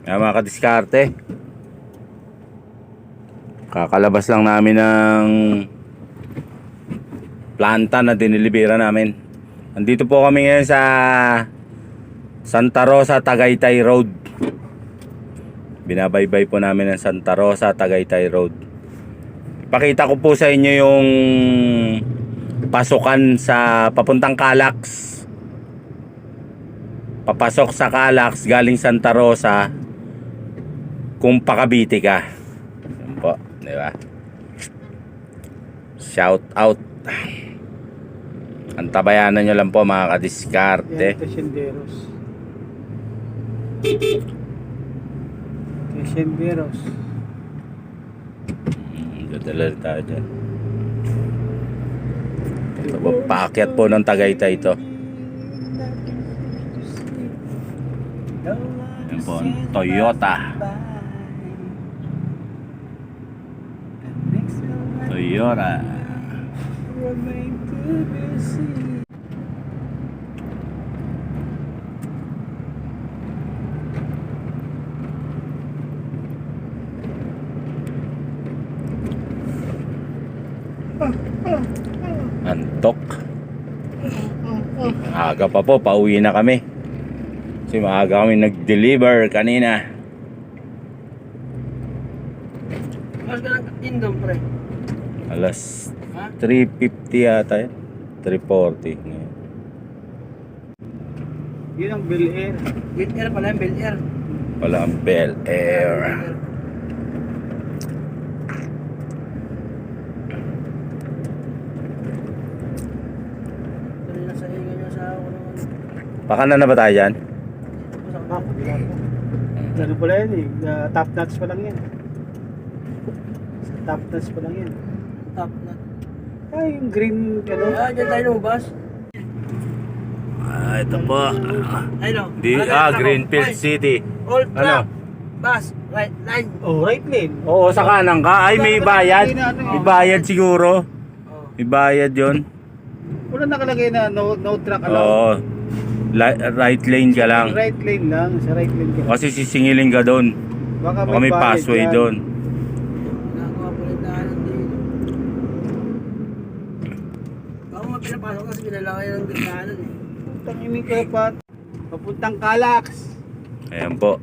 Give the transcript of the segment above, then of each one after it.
Kaya mga kadiskarte. Kakalabas lang namin ng planta na dinilibera namin. Andito po kami ngayon sa Santa Rosa, Tagaytay Road. Binabaybay po namin ng Santa Rosa, Tagaytay Road. Pakita ko po sa inyo yung pasukan sa papuntang Calax. Papasok sa Calax galing Santa Rosa kung pakabiti ka. Yan po, di ba? Shout out. Antabayanan nyo lang po mga kadiskarte. Yan, Tesenderos. Tesenderos. Hmm, Dadala rin tayo dyan. Ito po, paakyat po ng Tagaytay ito. Yan po, ang Toyota. Toyota. Antok. Aga pa po, pauwi na kami. Kasi maaga kami nag-deliver kanina. Mas ka ng indom, pre. Alas Ha? 3.50 yata yun. 3.40. ngayon. Yun ang Bel Air. Bel Air pala, Bel Air. Wala ang Bel Air. Tuloy na ba tayo dyan? Ano pala yan eh. top nuts pa lang yan. Top nuts pa lang yan. Top na. Ay, yung green, ano? Ah, dyan tayo lumabas. Ah, ito po. Ay, no. Di, ah, Greenfield City. All Ano? truck. Bus. Right line. Oh, right lane. Oo, sa kanan ka. Ay, may bayad. May bayad siguro. Oh. May bayad yun. Wala nakalagay na no, no truck allowed. Oo. Li- right lane ka lang. Right lane lang. Sa right lane ka lang. Kasi sisingilin ka doon. Baka Baka may passway doon. Nagawa po rin daanan dito. Baka mga pinapasok kasi pinalaki ng eh. Ka pa. Papuntang Calax. Ayan po.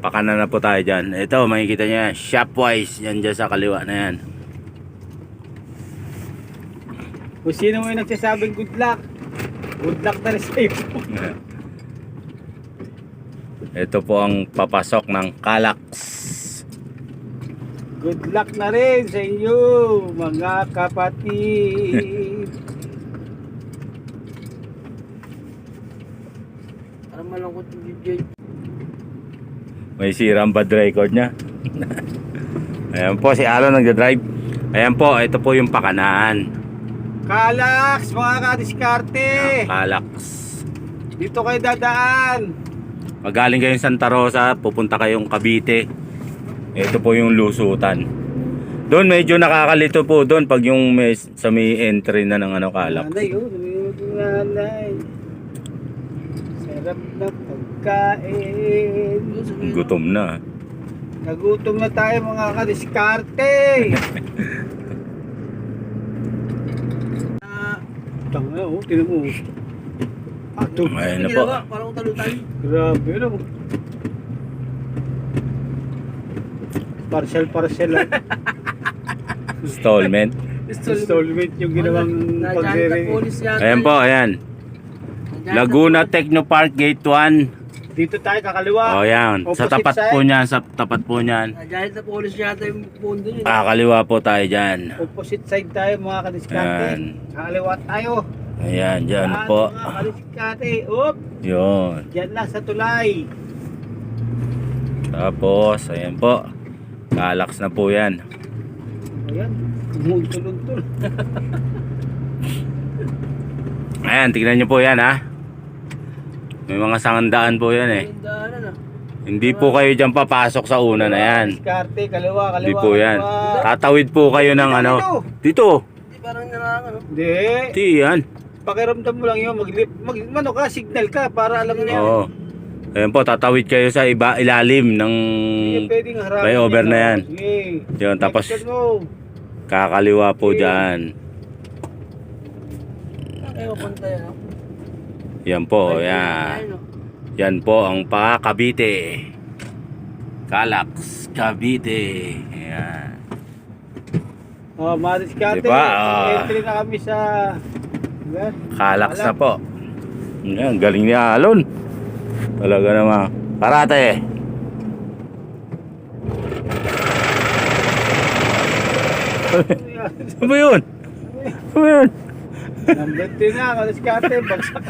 Pakana na po tayo dyan. Ito, makikita nyo yan. Shopwise. Yan dyan sa kaliwa na yan. Kung sino mo yung nagsasabing good luck, good luck na rin sa'yo. Ito po ang papasok ng Calax. Good luck na rin sa inyo, mga kapatid. Parang malungkot yung DJ. May sirang bad record niya. Ayan po, si Alon nagda-drive. Ayan po, ito po yung pakanaan. Calax, mga kadiskarte. Calax. Dito kayo dadaan. Magaling kayong Santa Rosa, pupunta kayong Cavite. Ito po yung lusutan. Doon medyo nakakalito po doon pag yung may, sa may entry na ng ano Calax. Nanay, oh, nanay. Sarap na pagkain. Gutom na. Nagutom na tayo mga kadiskarte. Ah, Tanga, oh, tinan mo. Ato. Ayan na ano po. Parang talutan. Grabe, ano? Parcel, parcel lang. Installment. Installment yung ginawang na yata. Ayan po, ayan. Laguna. Technopark Gate 1. Dito tayo kakaliwa. Oh, yan. Sa Opposite tapat side. po niyan, sa tapat po niyan. Nadyan na police yata yung pundo yun. Ah, kaliwa po tayo dyan. Opposite side tayo mga kadiskarte. Yan. Kakaliwa tayo. Ayan, dyan Yan, po. Mga kadiskarte. Up! Yun. Diyan lang sa tulay. Tapos, ayan po. Kalax na po yan. Ayan. Tumuntuluntul. Ayan, tignan nyo po yan ha. May mga sangandaan po yan eh. Ah. Hindi po kayo dyan papasok sa una na yan. Diskarte, kaliwa, kaliwa. Hindi po yan. Tatawid po kayo ng ano. Dito. Hindi parang ano. Hindi. Hindi yan. Pakiramdam mo lang yun. Mag, mag, ano ka, signal ka para alam yan. Oo. Ayan po, tatawid kayo sa iba ilalim ng flyover na yan. Yun, tapos kakaliwa po dyan. Kaya mapunta yan. Yan po, Ayun, yan. ayun, oh. Yan po ang pa Cavite. Calax, Cavite. Yan. Oh, madiskarte. Diba? Ah. Entry na kami sa... Diba? Calax na po. Yan, galing ni Alon. Talaga naman. Karate. Ano ba yun? Ano ba yun? Number 10 na, madiskarte. Bagsak.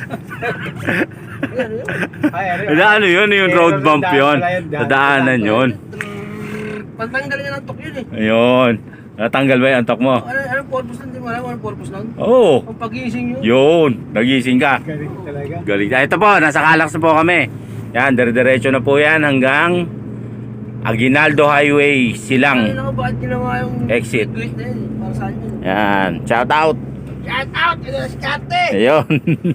Ano ano yun? Yung road bump yun. daanan yun. Mm, Pantanggal nga ng tok yun eh. Ayun. Natanggal ba yung antok mo? Ano, anong purpose nun? Di mo alam anong purpose nun? Oo. Oh, Ang pagising yun. yun. Nagising ka. Galing talaga. Galing. Ah, Ito po, nasa Calax na po kami. Yan, dire-diretso na po yan hanggang Aguinaldo Highway, Ay, Silang. naku, bakit ginawa yung Exit. na? Para saan yun? Yan, shout out. Shout out! Ito na si Kate! Ayun.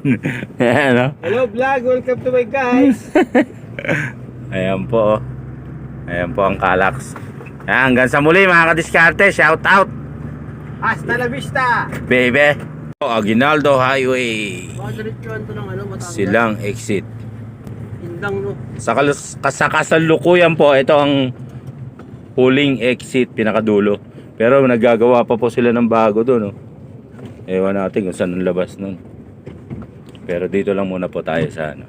Ayan, no? Hello vlog, welcome to my guys. Ayan po. oh. Ayan po ang Calax. Yan, hanggang sa muli mga kadiskarte. Shout out, Hasta la vista. baby. Aguinaldo Highway. Ano. Silang exit. Indang no. Sa, kalus- sa kasalukuyan po, ito ang huling exit, pinakadulo. Pero nagagawa pa po sila ng bago doon. No? Ewan natin kung saan ang labas nun. Pero dito lang muna po tayo sa ano.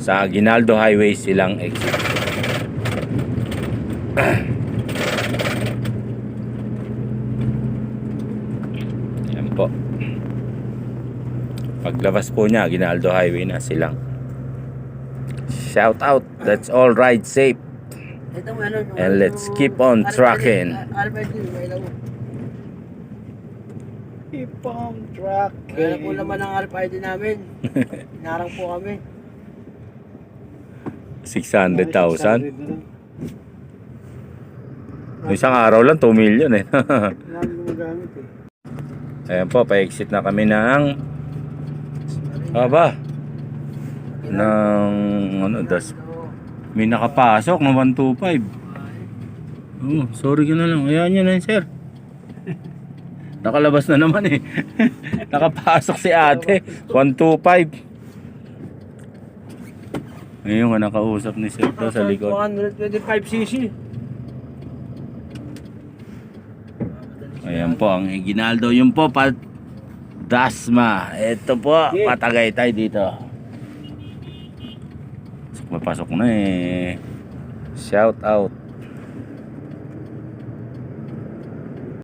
Sa Aguinaldo Highway silang exit. Yan po. Paglabas po niya, Aguinaldo Highway na silang. Shout out. Let's all ride safe. Ano. And let's yung- keep on trucking. On track. Kaya po naman ang Alpha ID namin. Hinarang po kami. 600,000. Isang araw lang, 2 million eh. Gumagamit eh. Ayan po, pa-exit na kami ng... Aba. Ng... Ano, das... May nakapasok na 125. Oh, sorry ka na lang. Ayan yun na sir. Nakalabas na naman eh. Nakapasok si ate. 125. Ngayon nga nakausap ni sir to sa likod. 125cc. Ayan po ang Ginaldo. Yun po pa Dasma. Ito po, Yeah. patagaytay dito. Papasok na eh. Shout out.